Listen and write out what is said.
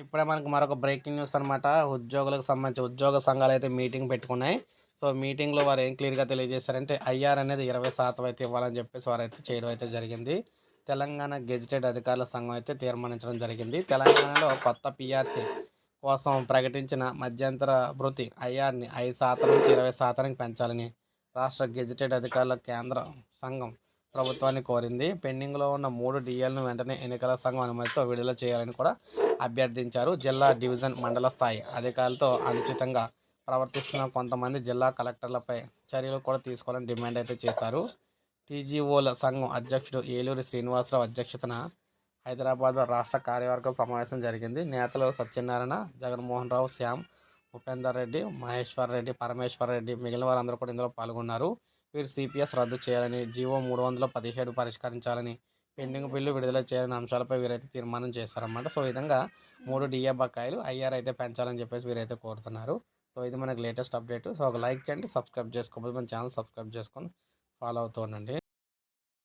ఇప్పుడే మనకు మరొక బ్రేకింగ్ న్యూస్ అనమాట ఉద్యోగులకు సంబంధించి ఉద్యోగ సంఘాలు అయితే మీటింగ్ పెట్టుకున్నాయి. సో మీటింగ్లో వారు ఏం క్లియర్గా తెలియజేశారంటే ఐఆర్ అనేది ఇరవై శాతం అయితే ఇవ్వాలని చెప్పేసి వారు అయితే చేయడం అయితే జరిగింది. తెలంగాణ గెజిటెడ్ అధికారుల సంఘం అయితే తీర్మానించడం జరిగింది. తెలంగాణలో కొత్త పిఆర్సీ కోసం ప్రకటించిన మధ్యంతర భృతి ఐఆర్ని ఐదు శాతం నుంచి ఇరవై శాతానికి పెంచాలని రాష్ట్ర గెజిటెడ్ అధికారుల కేంద్ర సంఘం ప్రభుత్వాన్ని కోరింది. పెండింగ్లో ఉన్న మూడు డిఎల్ను వెంటనే ఎన్నికల సంఘం అనుమతితో విడుదల చేయాలని కూడా అభ్యర్థించారు జిల్లా డివిజన్ మండల స్థాయి అధికారులతో అనుచితంగా ప్రవర్తిస్తున్న కొంతమంది జిల్లా కలెక్టర్లపై చర్యలు కూడా తీసుకోవాలని డిమాండ్ అయితే చేశారు. టీజీఓల సంఘం అధ్యక్షుడు ఏలూరి శ్రీనివాసరావు అధ్యక్షతన హైదరాబాద్ రాష్ట్ర కార్యవర్గ సమావేశం జరిగింది. నేతలు సత్యనారాయణ జగన్మోహన్ రావు శ్యామ్ ఉపేందర్ రెడ్డి మహేశ్వర్ రెడ్డి పరమేశ్వర్ రెడ్డి మిగిలిన వారందరూ కూడా ఇందులో పాల్గొన్నారు. వీరు సిపిఎస్ రద్దు చేయాలని జీవో మూడు వందల పదిహేడు పరిష్కరించాలని పెండింగ్ బిల్లు విడుదల చేయాలని అంశాలపై వీరైతే తీర్మానం చేస్తారన్నమాట. సో ఈ విధంగా మూడు డిఏ బకాయిలు ఐఆర్ అయితే పెంచాలని చెప్పేసి వీరైతే కోరుతున్నారు. సో ఇది మనకి లేటెస్ట్ అప్డేట్. సో ఒక లైక్ చేయండి సబ్స్క్రైబ్ చేసుకోకపోతే మన ఛానల్ సబ్స్క్రైబ్ చేసుకొని ఫాలో అవుతూ ఉండండి.